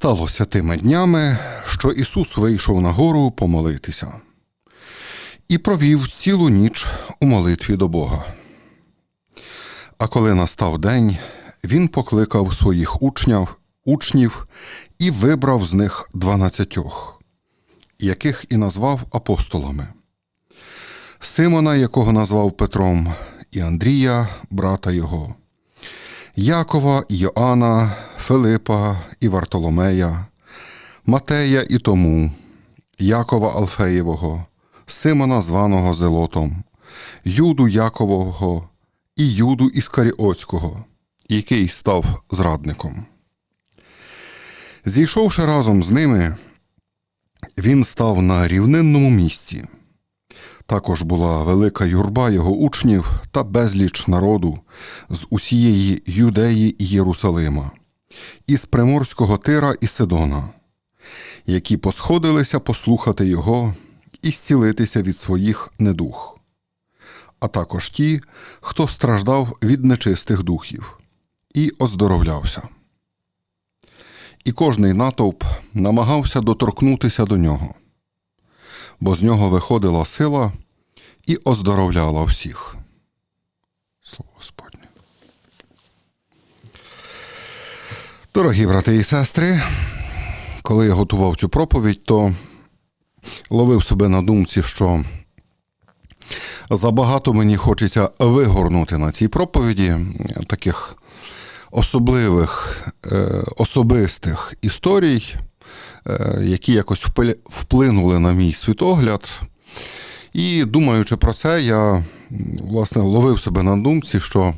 сталося тими днями, що Ісус вийшов на гору помолитися і провів цілу ніч у молитві до Бога. А коли настав день, він покликав своїх учнів, учнів і вибрав з них дванадцятьох, яких і назвав апостолами. Симона, якого назвав Петром, і Андрія, брата його, Якова, Йоанна, Филипа і Вартоломея, Матея і Тому, Якова Алфеєвого, Симона, званого Зелотом, Юду Якового і Юду Іскаріотського, який став зрадником. Зійшовши разом з ними, він став на рівнинному місці. Також була велика юрба його учнів та безліч народу з усієї Юдеї і Єрусалима, із Приморського Тира і Сидона, які посходилися послухати його і зцілитися від своїх недух, а також ті, хто страждав від нечистих духів, і оздоровлявся. І кожний натовп намагався доторкнутися до нього бо з нього виходила сила і оздоровляла всіх. Слово Господнє. Дорогі брати і сестри, коли я готував цю проповідь, то ловив себе на думці, що забагато мені хочеться вигорнути на цій проповіді таких особливих, особистих історій. Е, які якось вплинули на мій світогляд. І думаючи про це, я власне ловив себе на думці, що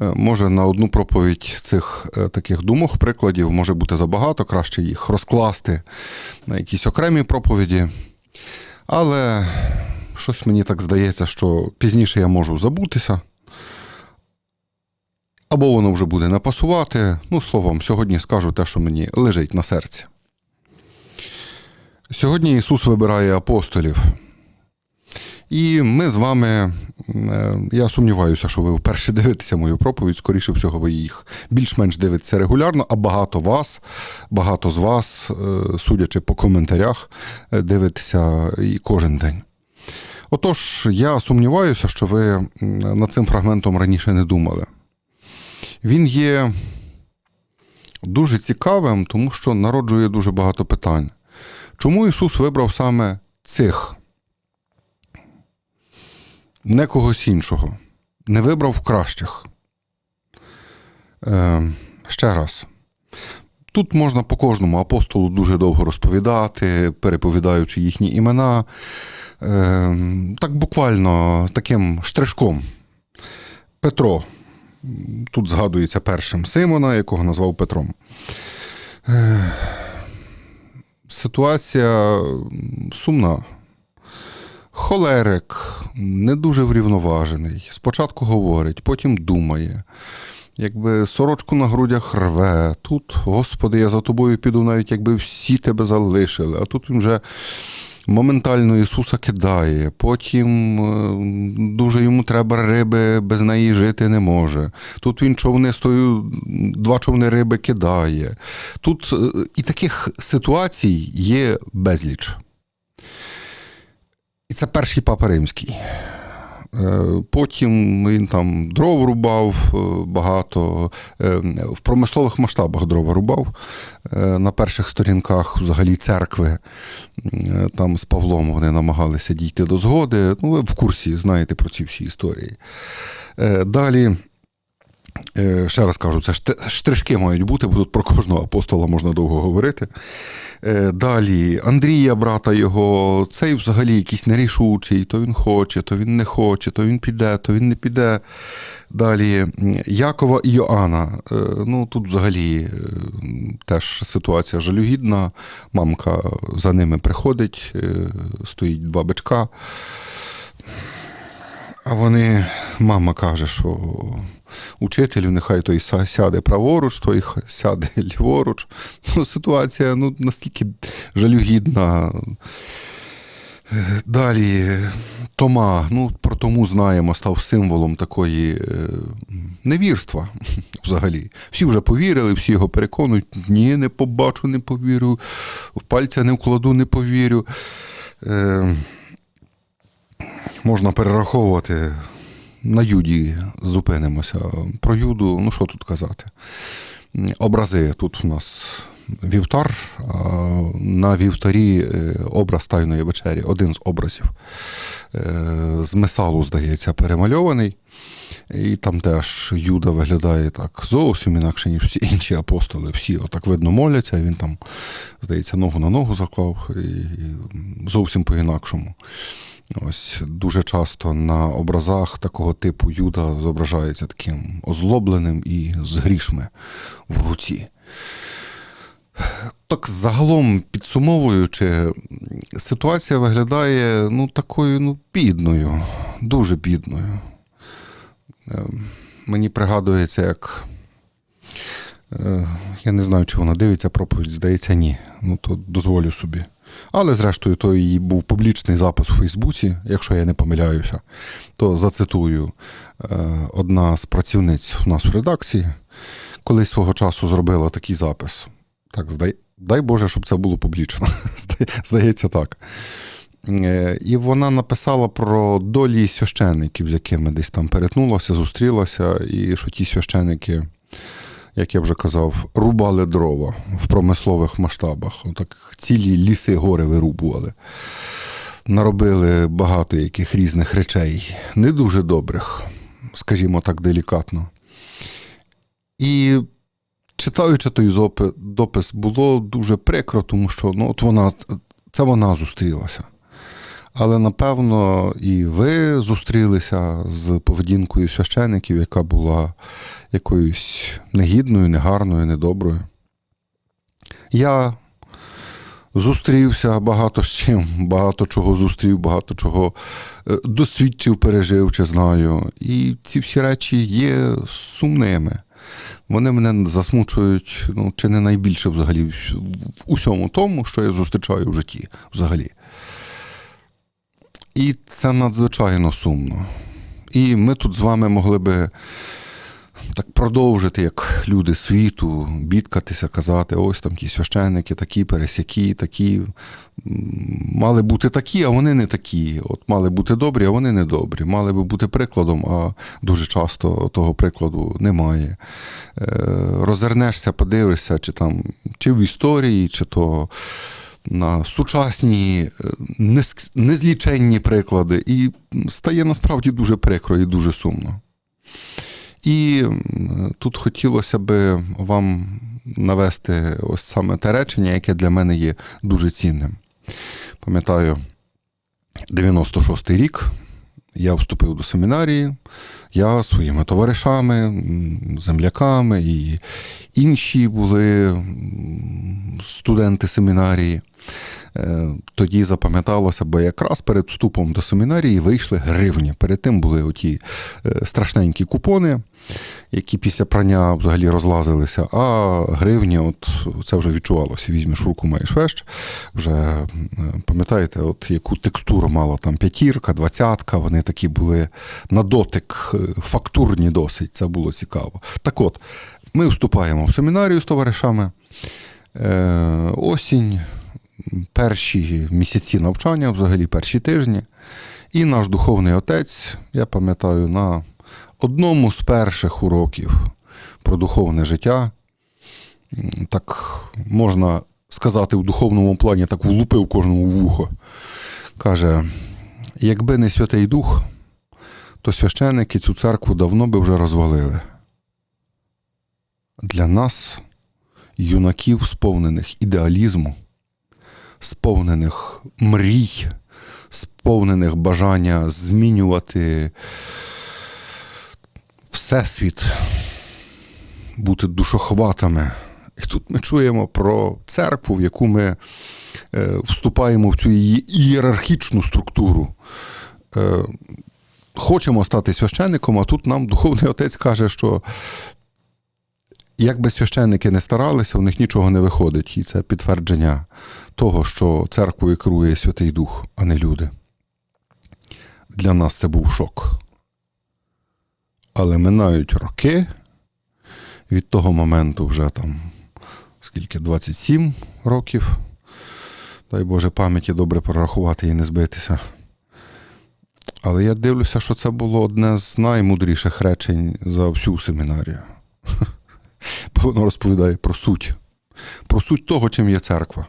е, може на одну проповідь цих е, таких думок, прикладів може бути забагато, краще їх розкласти на якісь окремі проповіді. Але щось мені так здається, що пізніше я можу забутися. Або воно вже буде не пасувати. Ну, словом, сьогодні скажу те, що мені лежить на серці. Сьогодні Ісус вибирає апостолів. І ми з вами, е, я сумніваюся, що ви вперше дивитеся мою проповідь, скоріше всього, ви їх більш-менш дивитеся регулярно, а багато вас, багато з вас, е, судячи по коментарях, е, дивитеся і кожен день. Отож, я сумніваюся, що ви над цим фрагментом раніше не думали. Він є дуже цікавим, тому що народжує дуже багато питань. Чому Ісус вибрав саме цих? Не когось іншого, не вибрав кращих. Е, Ще раз. Тут можна по кожному апостолу дуже довго розповідати, переповідаючи їхні імена. Е, Так буквально таким штришком. Петро. Тут згадується першим Симона, якого назвав Петром. Е, ситуація сумна. Холерик, не дуже врівноважений. Спочатку говорить, потім думає. Якби сорочку на грудях рве. Тут, Господи, я за тобою піду, навіть якби всі тебе залишили. А тут він вже моментально Ісуса кидає, потім е, дуже йому треба риби, без неї жити не може. Тут він човнистою, два човни риби кидає. Тут е, і таких ситуацій є безліч. І це перший папа римський. Е, потім він там дров рубав е, багато, е, в промислових масштабах дрова рубав. На перших сторінках взагалі церкви там з Павлом вони намагалися дійти до згоди. Ну, ви в курсі знаєте про ці всі історії. Далі. Ще раз кажу, це штришки мають бути, бо тут про кожного апостола можна довго говорити. Е, далі Андрія, брата його, цей взагалі якийсь нерішучий, то він хоче, то він не хоче, то він піде, то він не піде. Далі Якова і Йоанна. Е, ну тут взагалі е, теж ситуація жалюгідна. Мамка за ними приходить, стоїть два бичка. А вони, мама каже, що учителю, нехай той сяде праворуч, той сяде ліворуч. Ну, Ситуація ну, настільки жалюгідна. Далі Тома, ну про тому знаємо, став символом такої е, невірства взагалі. Всі вже повірили, всі його переконують. Ні, не побачу, не повірю, в пальця не вкладу, не повірю. Е, можна перераховувати. На Юді зупинимося. Про Юду, ну що тут казати? Образи тут у нас вівтар, на вівтарі е, образ Тайної вечері, один з образів. Е, З месалу, здається, перемальований. І там теж Юда виглядає так зовсім інакше, ніж всі інші апостоли. Всі отак видно моляться, він там, здається, ногу на ногу заклав і зовсім по-інакшому. Ось дуже часто на образах такого типу Юда зображається таким озлобленим і з грішми в руці. Так загалом підсумовуючи, ситуація виглядає ну, такою ну, бідною, дуже бідною. Е, Мені пригадується, як е, я не знаю, чи вона дивиться проповідь, здається, ні. Ну, то дозволю собі. Але, зрештою, то і був публічний запис у Фейсбуці, якщо я не помиляюся, то зацитую е, одна з працівниць у нас в редакції, колись свого часу зробила такий запис. Так, здай, дай Боже, щоб це було публічно. Здається, так. Е, І вона написала про долі священиків, з якими десь там перетнулася, зустрілася, і що ті священики, як я вже казав, рубали дрова в промислових масштабах. Так цілі ліси гори вирубували. Наробили багато яких різних речей, не дуже добрих, скажімо так, делікатно. І читаючи той допис, було дуже прикро, тому що ну, от вона, це вона зустрілася. Але напевно і ви зустрілися з поведінкою священиків, яка була якоюсь негідною, негарною, недоброю. Я зустрівся багато з чим, багато чого зустрів, багато чого е, досвідчив, пережив чи знаю. І ці всі речі є сумними. Вони мене засмучують ну, чи не найбільше взагалі в в усьому тому, що я зустрічаю в житті взагалі. І це надзвичайно сумно. І ми тут з вами могли би так продовжити, як люди світу, бідкатися, казати, ось там ті священники, такі, пересякі, такі. Мали бути такі, а вони не такі. От мали бути добрі, а вони не добрі. Мали би бути прикладом, а дуже часто того прикладу немає. Е, Розвернешся, подивишся, чи там чи в історії, чи то на сучасні е, незліченні приклади, і стає насправді дуже прикро і дуже сумно. І тут хотілося би вам навести ось саме те речення, яке для мене є дуже цінним. Пам'ятаю, 96-й рік я вступив до семінарії, я своїми товаришами, земляками і інші були студенти семінарії. Е, Тоді запам'яталося, бо якраз перед вступом до семінарії вийшли гривні. Перед тим були оті е, страшненькі купони, які після прання взагалі розлазилися. А гривні, от це вже відчувалося. Візьмеш руку, маєш вещ. Вже пам'ятаєте, от яку текстуру мала там п'ятірка, двадцятка. Вони такі були на дотик, е, фактурні досить. Це було цікаво. Так от, ми вступаємо в семінарію з товаришами. Е, осінь, перші місяці навчання, взагалі перші тижні. І наш духовний отець, я пам'ятаю, на одному з перших уроків про духовне життя, так можна сказати, в духовному плані так влупив кожному вухо. Каже: якби не Святий Дух, то священники цю церкву давно би вже розвалили. Для нас, юнаків, сповнених ідеалізму, сповнених мрій, сповнених бажання змінювати всесвіт, бути душохватами. І тут ми чуємо про церкву, в яку ми е, вступаємо в цю її ієрархічну структуру. Е, хочемо стати священником, а тут нам духовний отець каже, що як би священники не старалися, у них нічого не виходить. І це підтвердження того, що церквою керує Святий Дух, а не люди. Для нас це був шок. Але минають роки від того моменту вже там, скільки 27 років. Дай Боже пам'яті добре прорахувати і не збитися. Але я дивлюся, що це було одне з наймудріших речень за всю семінарію. Воно розповідає про суть, про суть того, чим є церква.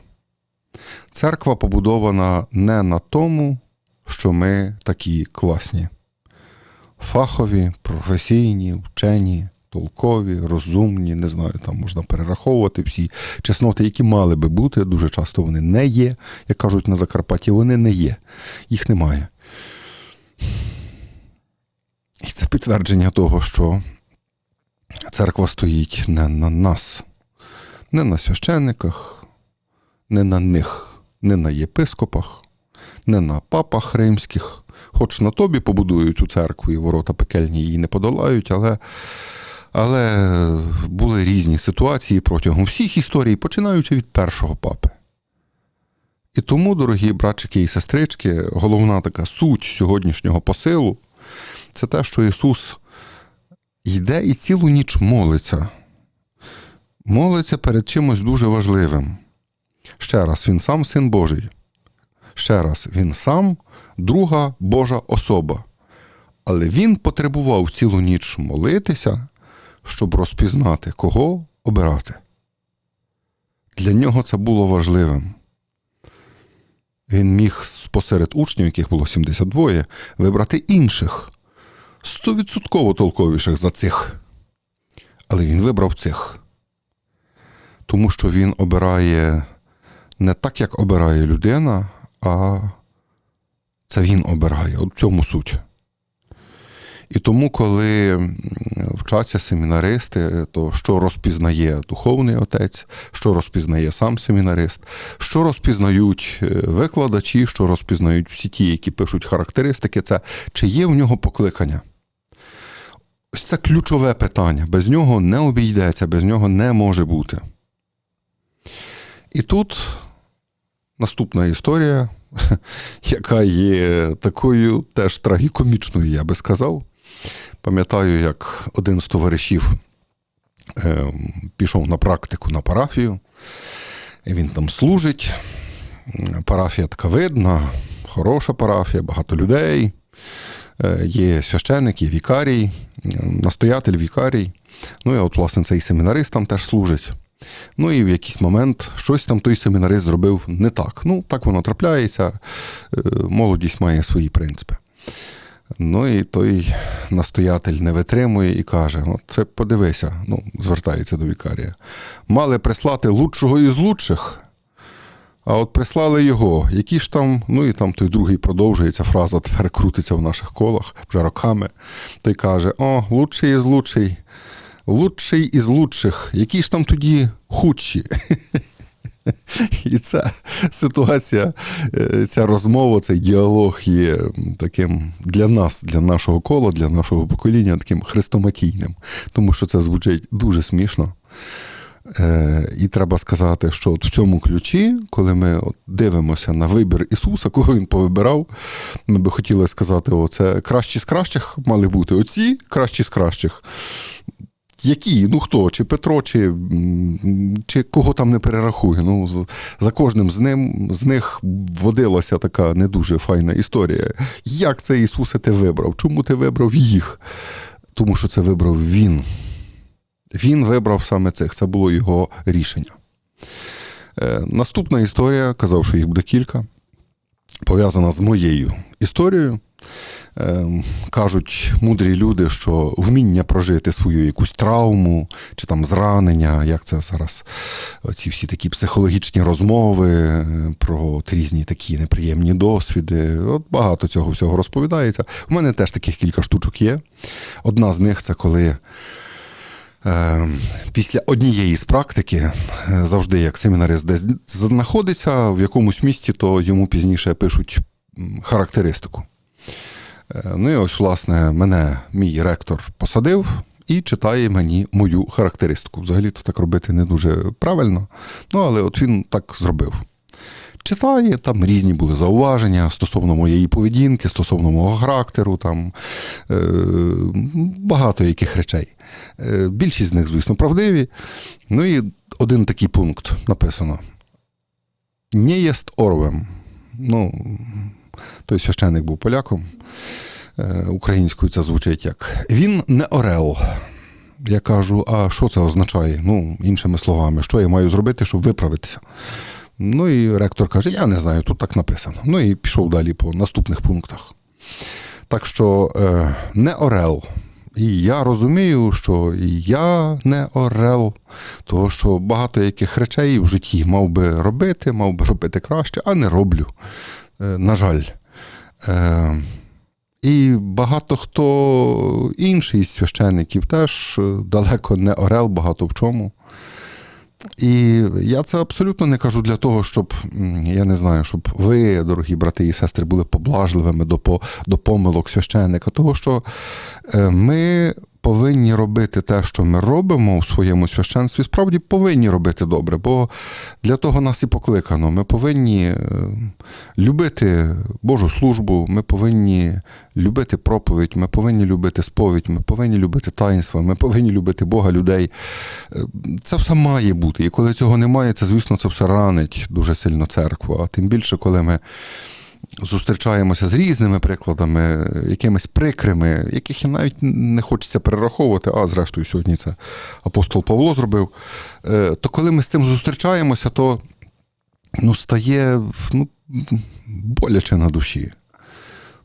Церква побудована не на тому, що ми такі класні, фахові, професійні, вчені, толкові, розумні, не знаю, там можна перераховувати всі чесноти, які мали би бути. Дуже часто вони не є, як кажуть на Закарпатті, вони не є, їх немає. І це підтвердження того, що церква стоїть не на нас, не на священниках, не на них, не на єпископах, не на папах римських. Хоч на тобі побудують цю церкву і ворота пекельні її не подолають, але, але були різні ситуації протягом всіх історій, починаючи від першого папи. І тому, дорогі братчики і сестрички, головна така суть сьогоднішнього посилу це те, що Ісус йде і цілу ніч молиться. Молиться перед чимось дуже важливим. Ще раз, Він сам Син Божий. Ще раз, Він сам друга Божа особа. Але Він потребував цілу ніч молитися, щоб розпізнати, кого обирати. Для нього це було важливим. Він міг посеред учнів, яких було 72, вибрати інших, стовідсотково толковіших за цих. Але він вибрав цих. Тому що він обирає не так, як обирає людина, а це він обирає. От в цьому суть. І тому, коли вчаться семінаристи, то що розпізнає духовний отець, що розпізнає сам семінарист, що розпізнають викладачі, що розпізнають всі ті, які пишуть характеристики, це чи є в нього покликання. Ось це ключове питання. Без нього не обійдеться, без нього не може бути. І тут наступна історія, яка є такою теж трагікомічною, я би сказав. Пам'ятаю, як один з товаришів е, пішов на практику на парафію, і він там служить. Парафія така видна, хороша парафія, багато людей. Е, є священик, є вікарій, настоятель вікарій. Ну і от, власне, цей семінарист там теж служить. Ну і в якийсь момент щось там той семінарист зробив не так. Ну, так воно трапляється, молодість має свої принципи. Ну і той настоятель не витримує і каже: от це подивися, ну, звертається до вікарія. Мали прислати лучшого із лучших, а от прислали його. Які ж там, ну і там той другий продовжується, фраза тепер крутиться в наших колах вже роками. Той каже: О, лучший із лучший, лучший із лучших, які ж там тоді худші. І ця ситуація, ця розмова, цей діалог є таким для нас, для нашого кола, для нашого покоління, таким хрестоматійним, тому що це звучить дуже смішно. І треба сказати, що от в цьому ключі, коли ми от дивимося на вибір Ісуса, кого Він повибирав, ми би хотіли сказати: о, це кращі з кращих мали бути оці кращі з кращих. Які? Ну хто? Чи Петро, чи чи кого там не перерахує. Ну, За кожним з ним з них водилася така не дуже файна історія. Як це Ісусе ти вибрав? Чому ти вибрав їх? Тому що це вибрав Він. Він вибрав саме цих, це було його рішення. Е, Наступна історія, казав, що їх буде кілька, пов'язана з моєю історією. Ем, кажуть мудрі люди, що вміння прожити свою якусь травму чи там зранення, як це зараз, ці всі такі психологічні розмови е, про різні такі неприємні досвіди. От Багато цього всього розповідається. У мене теж таких кілька штучок є. Одна з них це коли. Ем, після однієї з практики, е, завжди як семінарист десь знаходиться в якомусь місці, то йому пізніше пишуть характеристику. Ну і ось, власне, мене мій ректор посадив і читає мені мою характеристику. Взагалі то так робити не дуже правильно, ну але от він так зробив. Читає, там різні були зауваження стосовно моєї поведінки, стосовно мого характеру, там е, багато яких речей. Е, більшість з них, звісно, правдиві. Ну і один такий пункт написано: Не єст орвем. Ну, той священник був поляком. Е, Українською це звучить як він не орел. Я кажу, а що це означає? Ну, іншими словами, що я маю зробити, щоб виправитися? Ну і ректор каже: Я не знаю, тут так написано. Ну і пішов далі по наступних пунктах. Так що е, не орел. І я розумію, що я не орел, тому що багато яких речей в житті мав би робити, мав би робити краще, а не роблю. Е, на жаль. Е, і багато хто інший з священиків теж далеко не орел, багато в чому. І я це абсолютно не кажу для того, щоб я не знаю, щоб ви, дорогі брати і сестри, були поблажливими до, до помилок священника. Того, що е, ми повинні робити те, що ми робимо у своєму священстві, справді повинні робити добре, бо для того нас і покликано. Ми повинні е, любити Божу службу, ми повинні любити проповідь, ми повинні любити сповідь, ми повинні любити таїнства, ми повинні любити Бога, людей. Е, Це все має бути. І коли цього немає, це, звісно, це все ранить дуже сильно церкву. А тим більше, коли ми зустрічаємося з різними прикладами, якимись прикрими, яких і навіть не хочеться перераховувати, а зрештою сьогодні це апостол Павло зробив. Е, То коли ми з цим зустрічаємося, то ну, стає ну, боляче на душі.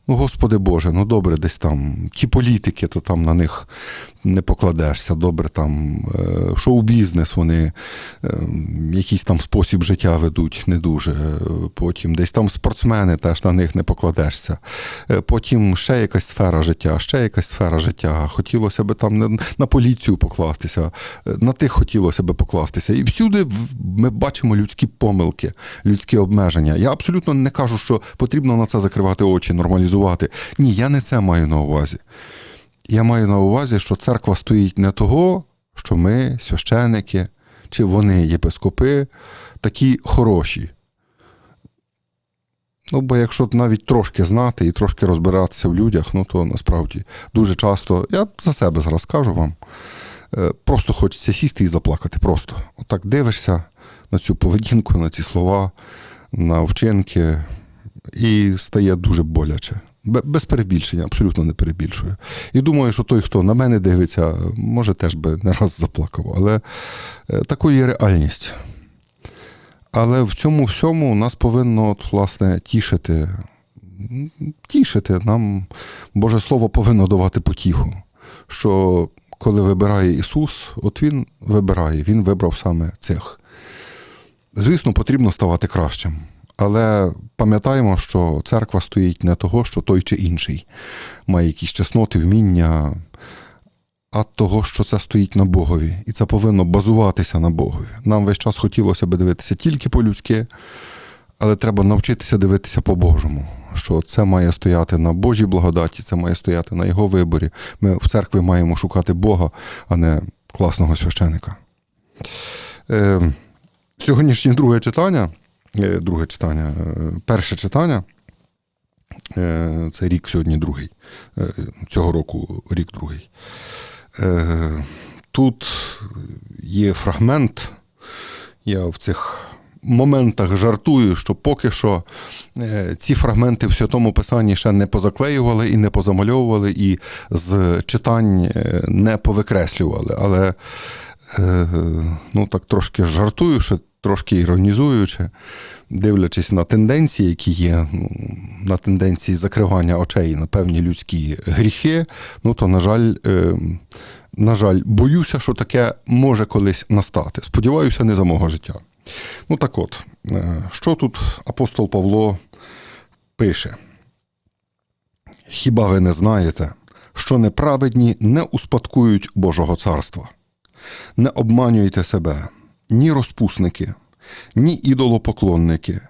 Ну, Господи Боже, ну добре, десь там ті політики, то там на них не покладешся. Добре, там е, шоу-бізнес, вони е, якийсь там спосіб життя ведуть не дуже. Е, Потім десь там спортсмени теж на них не покладешся. Потім ще якась сфера життя, ще якась сфера життя. Хотілося б там на- поліцію покластися, на тих хотілося б покластися. І всюди ми бачимо людські помилки, людські обмеження. Я абсолютно не кажу, що потрібно на це закривати очі, нормалізувати. Ні, я не це маю на увазі. Я маю на увазі, що церква стоїть не того, що ми, священики, чи вони, єпископи, такі хороші. Ну, бо якщо навіть трошки знати і трошки розбиратися в людях, ну то насправді дуже часто, я за себе зараз кажу вам, е, просто хочеться сісти і заплакати. Просто. Отак дивишся на цю поведінку, на ці слова, на вчинки, і стає дуже боляче. Без перебільшення, абсолютно не перебільшую. І думаю, що той, хто на мене дивиться, може теж би не раз заплакав. Але е, такою є реальність. Але в цьому всьому нас повинно, от, власне, тішити. Тішити. Нам Боже Слово повинно давати потіху. Що коли вибирає Ісус, от Він вибирає, Він вибрав саме цих. Звісно, потрібно ставати кращим. Але пам'ятаємо, що церква стоїть не того, що той чи інший має якісь чесноти, вміння, а того, що це стоїть на Богові. І це повинно базуватися на Богові. Нам весь час хотілося би дивитися тільки по-людськи, але треба навчитися дивитися по-божому. Що це має стояти на Божій благодаті, це має стояти на його виборі. Ми в церкві маємо шукати Бога, а не класного священика. Е, сьогоднішнє друге читання, друге читання, е, перше читання. е, Це рік сьогодні другий. е, Цього року рік другий. Е, Тут є фрагмент. Я в цих моментах жартую, що поки що е, ці фрагменти в Святому Писанні ще не позаклеювали і не позамальовували, і з читань е, не повикреслювали. Але е, ну, так трошки жартую, ще трошки іронізуючи, дивлячись на тенденції, які є, ну, на тенденції закривання очей на певні людські гріхи, ну то, на жаль, е, на жаль, боюся, що таке може колись настати. Сподіваюся, не за мого життя. Ну так от, е, що тут апостол Павло пише? Хіба ви не знаєте, що неправедні не успадкують Божого царства? Не обманюйте себе, ні розпусники, ні ідолопоклонники,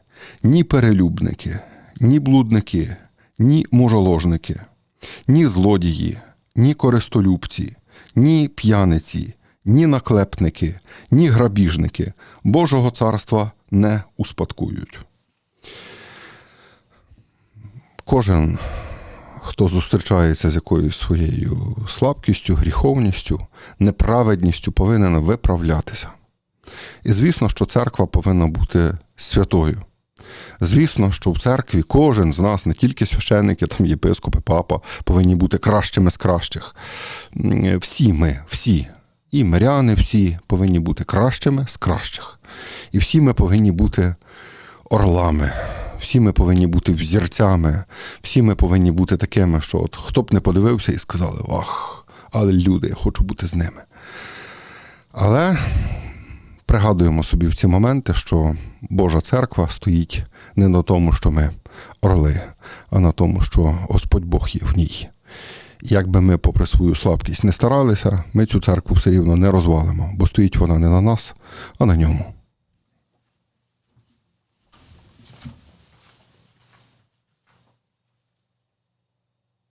ні перелюбники, ні блудники, ні мужоложники, ні злодії, ні користолюбці, ні п'яниці, ні наклепники, ні грабіжники Божого царства не успадкують. Кожен, хто зустрічається з якоюсь своєю слабкістю, гріховністю, неправедністю, повинен виправлятися. І звісно, що церква повинна бути святою. Звісно, що в церкві кожен з нас, не тільки священники, там єпископи, папа, повинні бути кращими з кращих. Всі ми, всі, і миряни всі повинні бути кращими з кращих. І всі ми повинні бути орлами. Всі ми повинні бути взірцями, всі ми повинні бути такими, що от хто б не подивився і сказали, ах, але люди, я хочу бути з ними. Але пригадуємо собі в ці моменти, що Божа церква стоїть не на тому, що ми орли, а на тому, що Господь Бог є в ній. Як би ми, попри свою слабкість, не старалися, ми цю церкву все рівно не розвалимо, бо стоїть вона не на нас, а на ньому.